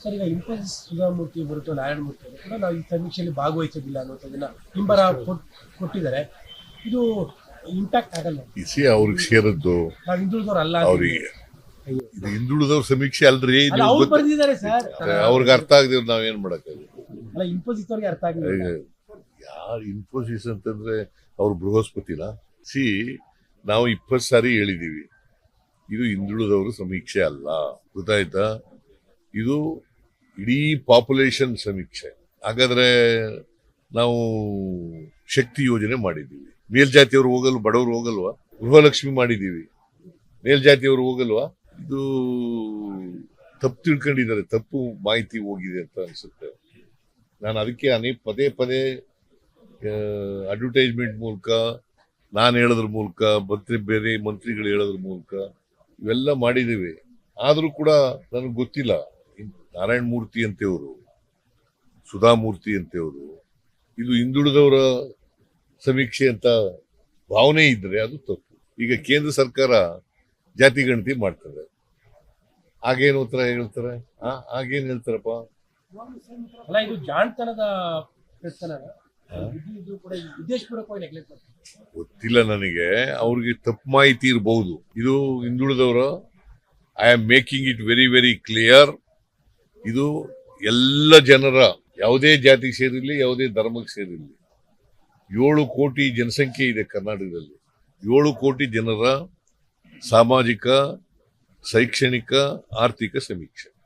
Sir ಈಗ ಇನ್ಫೋಸಿಸ್ ಸುಧಾಮೂರ್ತಿ ಬರುತ್ತೋ ನಾರಾಯಣ ಮೂರ್ತಿ ಅವರು ಕೂಡ ನಾವು ಈ ಸಮೀಕ್ಷೆಯಲ್ಲಿ ಭಾಗವಹಿಸೋದಿಲ್ಲ ಅನ್ನೋದನ್ನ ಹಿಂಬರ ಕೊಟ್- ಕೊಟ್ಟಿದ್ದಾರೆ. ಇದು ಇಂಪ್ಯಾಕ್ಟ್ ಆಗಲ್ಲ. ಇಸಿ ಅವ್ರಿಗೆ ಸೇರದ್ದು ನಾವು ಹಿಂದುಳಿದವ್ರು ಅಲ್ಲ ಅವ್ರಿಗೆ. ಇದು ಹಿಂದುಳಿದವ್ರ ಸಮೀಕ್ಷೆ ಅಲ್ರಿ? ಅವ್ರು ಬರ್ದಿದ್ದಾರೆ ಸರ್ ಅವ್ರಿಗೆ ಅರ್ಥ ಆಗದಿವ್ರು ನಾವೇನ್ ಮಾಡಕ್ ಅಲ್ಲ ಇನ್ಫೋಸಿಸ್ ಅವ್ರಿಗೆ ಅರ್ಥ ಆಗಿಲ್ಲ ಈಗ ಯಾರು ಇನ್ಫೋಸಿಸ್ ಅಂತಂದ್ರೆ ಅವ್ರು ಬೃಹಸ್ಪತಿನ? ಸಿ ನಾವು ಇಪ್ಪತ್ತು ಸಾರಿ ಹೇಳಿದೀವಿ. ಇದು ಹಿಂದುಳಿದವರು ಸಮೀಕ್ಷೆ ಅಲ್ಲ. ಗೊತ್ತಾಯ್ತಾ? ಇದು ಇಡೀ ಪಾಪ್ಯುಲೇಷನ್ ಸಮೀಕ್ಷೆ. ಹಾಗಾದ್ರೆ ನಾವು ಶಕ್ತಿ ಯೋಜನೆ ಮಾಡಿದ್ದೀವಿ. ಮೇಲ್ಜಾತಿಯವರು ಹೋಗಲು ಬಡವರು ಹೋಗಲ್ವಾ? ಗೃಹಲಕ್ಷ್ಮಿ ಮಾಡಿದ್ದೀವಿ. ಮೇಲ್ಜಾತಿಯವರು ಹೋಗಲ್ವಾ? ಇದು ತಪ್ಪು ತಿಳ್ಕೊಂಡಿದ್ದಾರೆ, ತಪ್ಪು ಮಾಹಿತಿ ಹೋಗಿದೆ ಅಂತ ಅನ್ಸುತ್ತೆ. ನಾನು ಅದಕ್ಕೆ ಅನೇಕ ಪದೇ ಪದೇ ಅಡ್ವರ್ಟೈಸ್ಮೆಂಟ್ ಮೂಲಕ, ನಾನು ಹೇಳೋದ್ರ ಮೂಲಕ ಮಂತ್ರಿ ಬೇರೆ ಮಂತ್ರಿಗಳು ಹೇಳೋದ್ರ ಮೂಲಕ, ಇವೆಲ್ಲ ಮಾಡಿದ್ದೀವಿ. ಆದರೂ ಕೂಡ ನನಗೆ ಗೊತ್ತಿಲ್ಲ. ನಾರಾಯಣ ಮೂರ್ತಿ ಅಂತೆಯವರು ಸುಧಾಮೂರ್ತಿ ಅಂತೆಯವರು ಇದು ಹಿಂದುಳಿದವರ ಸಮೀಕ್ಷೆ ಅಂತ ಭಾವನೆ ಇದ್ರೆ ಅದು ತಪ್ಪು. ಈಗ ಕೇಂದ್ರ ಸರ್ಕಾರ ಜಾತಿ ಗಣತಿ ಮಾಡ್ತದೆ. ಆಗೇನು ಉತ್ತರ ಹೇಳ್ತಾರೆ? ಆಗೇನು ಹೇಳ್ತಾರಪ್ಪ? ಅಲ್ಲ ಇದು ಜಾಣತನದ ಗೊತ್ತಿಲ್ಲ ನನಗೆ. ಅವ್ರಿಗೆ ತಪ್ಪು ಮಾಹಿತಿ ಇರಬಹುದು ಇದು ಹಿಂದುಳಿದವರು. I am making it very very clear ಇದು ಎಲ್ಲ ಜನರ ಯಾವುದೇ ಜಾತಿಗೆ ಸೇರಿರಲಿ, ಯಾವುದೇ ಧರ್ಮಕ್ಕೆ ಸೇರಿರಲಿ. ಏಳು ಕೋಟಿ ಜನಸಂಖ್ಯೆ ಇದೆ ಕರ್ನಾಟಕದಲ್ಲಿ. ಏಳು ಕೋಟಿ ಜನರ ಸಾಮಾಜಿಕ, ಶೈಕ್ಷಣಿಕ, ಆರ್ಥಿಕ ಸಮೀಕ್ಷೆ.